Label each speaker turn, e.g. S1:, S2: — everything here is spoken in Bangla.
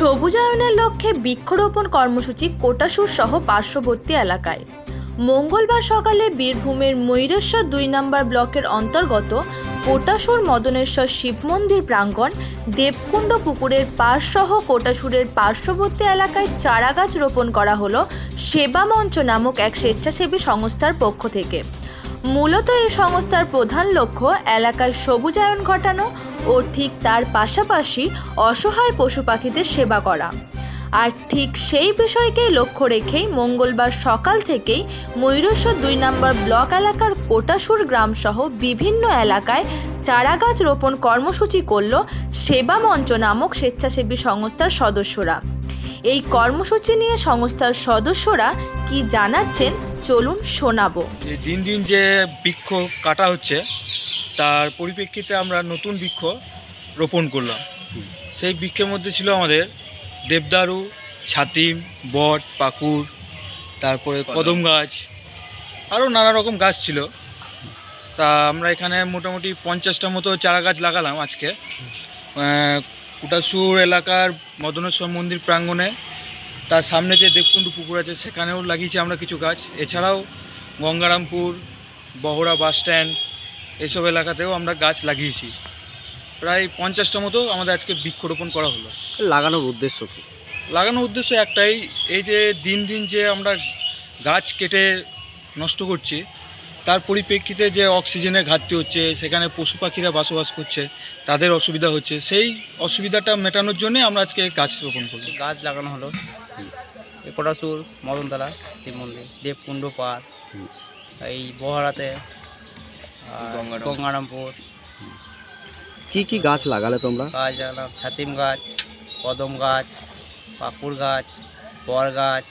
S1: সবুজায়নের লক্ষ্যে বৃক্ষরোপণ কর্মসূচি কোটাসুর সহ পার্শ্ববর্তী এলাকায়। মঙ্গলবার সকালে বীরভূমের ময়ূরেশ্বর দুই নম্বর ব্লকের অন্তর্গত কোটাসুর মদনেশ্বর শিব মন্দির প্রাঙ্গণ দেবকুণ্ড পুকুরের পাড়সহ কোটাসুরের পার্শ্ববর্তী এলাকায় চারাগাছ রোপণ করা হলো সেবা মঞ্চ নামক এক স্বেচ্ছাসেবী সংস্থার পক্ষ থেকে। মূলত এই সংস্থার প্রধান লক্ষ্য এলাকায় সবুজায়ন ঘটানো ও ঠিক তার পাশাপাশি অসহায় পশু পাখিদের সেবা করা। আর ঠিক সেই বিষয়কেই লক্ষ্য রেখেই মঙ্গলবার সকাল থেকেই ময়ূরেশ্বর দুই নম্বর ব্লক এলাকার কোটাসুর গ্রামসহ বিভিন্ন এলাকায় চারাগাছ রোপণ কর্মসূচি করল সেবা মঞ্চ নামক স্বেচ্ছাসেবী সংস্থার সদস্যরা। এই কর্মসূচি নিয়ে সংস্থার সদস্যরা কি জানাচ্ছেন চলুন শোনাবো।
S2: যে দিন দিন যে বৃক্ষ কাটা হচ্ছে তার পরিপ্রেক্ষিতে আমরা নতুন বৃক্ষ রোপণ করলাম। সেই বৃক্ষের মধ্যে ছিল আমাদের দেবদারু ছাতিম বট পাকুর তারপরে কদম। গাছ আরও নানা রকম গাছ ছিল। তা আমরা এখানে মোটামুটি পঞ্চাশটা মতো চারা গাছ লাগালাম আজকে। কুটাসুর এলাকার মদনেশ্বর মন্দির প্রাঙ্গণে। তার সামনে যে দেবকুণ্ড পুকুর আছে সেখানেও লাগিয়েছি আমরা কিছু গাছ। এছাড়াও গঙ্গারামপুর বহরা বাস স্ট্যান্ড এসব এলাকাতেও আমরা গাছ লাগিয়েছি। প্রায় পঞ্চাশটা মতো আমাদের আজকে বৃক্ষরোপণ করা হলো।
S3: লাগানোর উদ্দেশ্য কি?
S2: লাগানোর উদ্দেশ্য একটাই এই যে দিন দিন যে আমরা গাছ কেটে নষ্ট করছি তার পরিপ্রেক্ষিতে যে অক্সিজেনের ঘাটতি হচ্ছে সেখানে পশু পাখিরা বসবাস করছে তাদের অসুবিধা হচ্ছে সেই অসুবিধাটা মেটানোর জন্যই আমরা আজকে গাছ রোপণ করলাম।
S4: গাছ লাগানো হলো। এই কোটাসুর মদনতলা শিব মন্দির দেবকুণ্ড পার্ক এই বহরাতে আর গঙ্গারামপুর।
S3: কি কি গাছ লাগালে তোমরা?
S4: গাছ লাগালাম ছাতিম গাছ কদম গাছ পাকুর গাছ বর গাছ